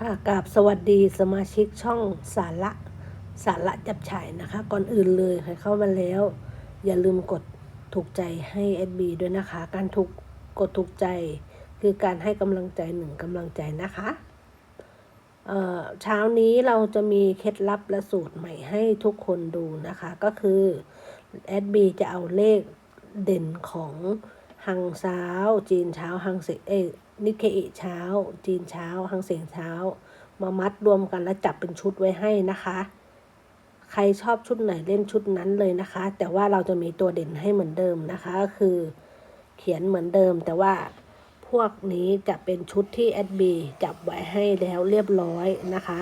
ค่ะกราบสวัสดีสมาชิกช่องสาระสาระจับฉ่ายนะคะ ก่อนอื่นเลยใครเข้ามาแล้ว อย่าลืมกดถูกใจให้ SB ด้วยนะคะ การถูกกดถูกใจคือการให้กำลังใจหนึ่งกำลังใจนะคะเเช้านี้เราจะมีเคล็ดลับและสูตรใหม่ให้ทุกคนดูนะคะ ก็คือ SB จะเอาเลขเด่นของฮังเช้าจีนเช้าฮังเซเอ นิเคอิเช้า จีนเช้าฮังเสียงเช้า มามัดรวมกันแล้วจับเป็นชุดไว้ให้นะคะ ใครชอบชุดไหนเล่นชุดนั้นเลยนะคะ แต่ว่าเราจะมีตัวเด่นให้เหมือนเดิมนะคะก็คือเขียนเหมือนเดิม แต่ว่าพวกนี้จะเป็นชุดที่แอดบีจับไว้ให้แล้วเรียบร้อยนะคะ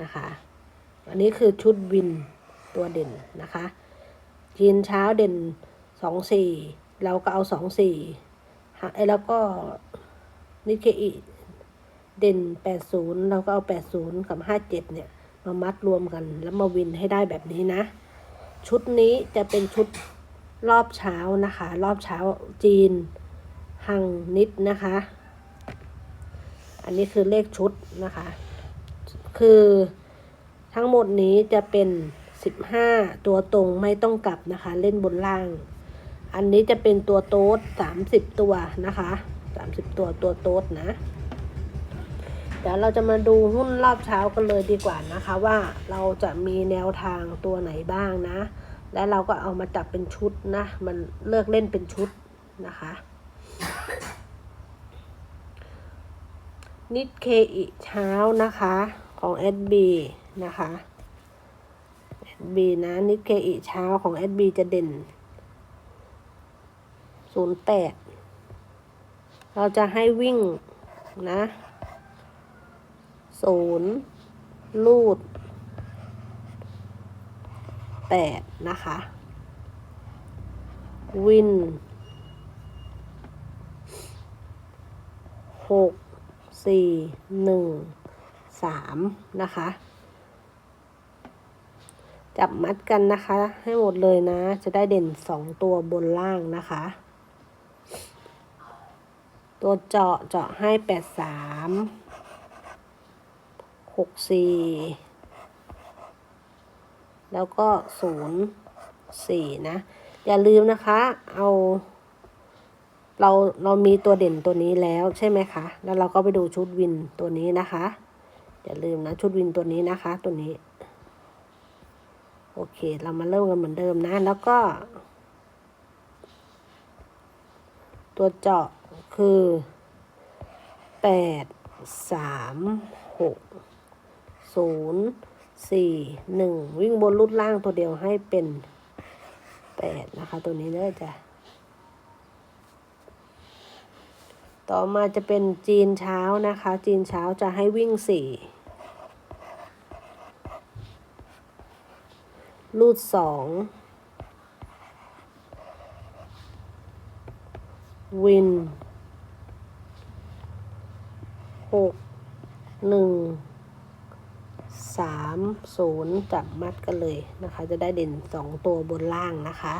นะคะ อันนี้คือชุดวินตัวเด่นนะคะ จีนเช้าเด่นสองสี่เราก็เอาสองสี่ ไอ้แล้วก็นิเคอิเด่นแปดศูนย์เราก็เอาแปดศูนย์กับห้าเจ็ดเนี่ย มามัดรวมกันแล้วมาวินให้ได้แบบนี้นะ ชุดนี้จะเป็นชุดรอบเช้านะคะ รอบเช้าจีนหังนิดนะคะ อันนี้คือเลขชุดนะคะ คือทั้งหมดนี้จะเป็น 15 ตัวตรงไม่ต้องกลับนะคะ เล่นบนล่าง อันนี้จะเป็นตัวโต๊ด30ตัวนะคะ30ตัวตัวโต๊ดนะ เดี๋ยวเราจะมาดูหุ้นรอบเช้ากันเลยดีกว่านะคะว่าเราจะมีแนวทางตัวไหนบ้างนะ และเราก็เอามาจับเป็นชุดนะ มันเลือกเล่นเป็นชุดนะคะนิดเคอิเช้านะคะของ SB นะคะ SB นะนิดเคอิเช้าของ SB จะเด่น 08เราจะให้วิ่งนะศูนย์ลูดแปดนะคะ วินหกสี่หนึ่งสามนะคะ จับมัดกันนะคะ ให้หมดเลยนะ จะได้เด่นสองตัวบนล่างนะคะ ตัวเจาะเจาะให้แปดสามหกสี่แล้วก็ศูนย์สี่นะ อย่าลืมนะคะ เอา เราเรามีตัวเด่นตัวนี้แล้วใช่ไหมคะ แล้วเราก็ไปดูชุดวินตัวนี้นะคะ อย่าลืมนะชุดวินตัวนี้นะคะ ตัวนี้ โอเค เรามาเริ่มกันเหมือนเดิมนะ แล้วก็ ตัวเจาะ คือแปดสามหกศูนย์สี่หนึ่งวิ่งบนรุดล่างตัวเดียวให้เป็นแปดนะคะ ตัวนี้เด้อจ้ะต่อมาจะเป็นจีนเช้านะคะ จีนเช้าจะให้วิ่งสี่รูดสองวิน หกหนึ่งสามศูนย์จับมัดกันเลยนะคะ จะได้เด่นสองตัวบนล่างนะคะ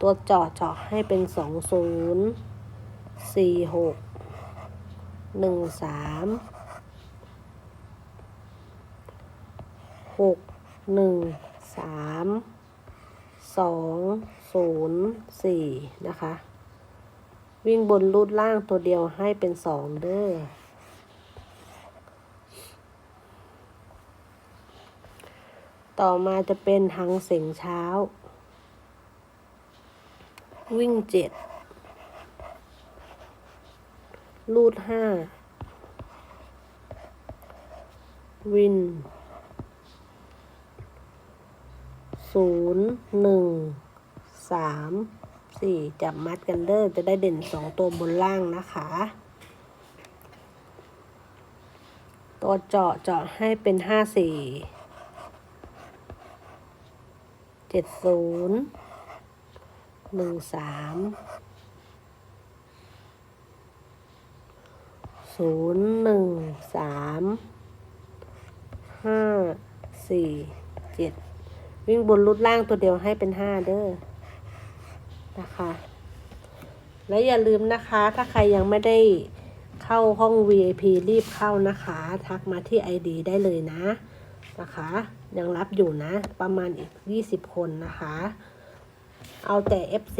ตัวเจาะเจาะให้เป็นสองศูนย์สี่หกหนึ่งสามหกหนึ่งสามสองศูนย์สี่นะคะ วิ่งบนรูดล่างตัวเดียวให้เป็นสองเด้อ ต่อมาจะเป็นหังเสียงเช้า วิ่งเจ็ดลูดห้าวินศูนย์หนึ่งสามสี่จับมัดกันเด้อจะได้เด่นสองตัวบนล่างนะคะ ตัวเจาะเจาะให้เป็นห้าสี่ เจ็ดศูนย์หนึ่งสามศูนย์หนึ่งสามห้าสี่เจ็ดวิ่งบนรุดล่างตัวเดียวให้เป็นห้าเด้อนะคะ และอย่าลืมนะคะ ถ้าใครยังไม่ได้เข้าห้อง VIP รีบเข้านะคะ ทักมาที่ ID ได้เลยนะ นะคะ ยังรับอยู่นะ ประมาณอีก 20 คนนะคะ เอาแต่ FC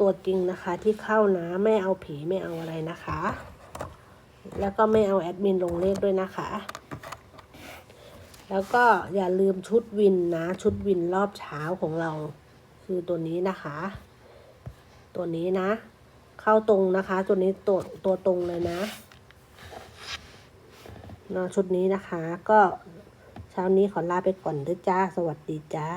ตัวจริงนะคะที่เข้านะ ไม่เอาผีไม่เอาอะไรนะคะ แล้วก็ไม่เอาแอดมินลงเลขด้วยนะคะ แล้วก็อย่าลืมชุดวินนะ ชุดวินรอบเช้าของเรา คือตัวนี้นะคะ ตัวนี้นะ เข้าตรงนะคะ ตัวนี้ตัวตัวตรงเลยนะเนาะชุดนี้นะคะก็ เช้านี้ขอลาไปก่อนเด้อจ้า สวัสดีจ้า